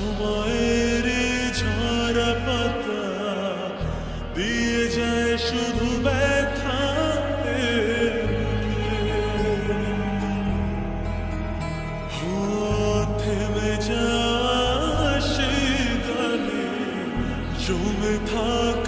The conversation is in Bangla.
সময়ের ঝরা পাতা দিয়ে যায় শুধু ব্যথা থেমে যা সে গানে জমে থাক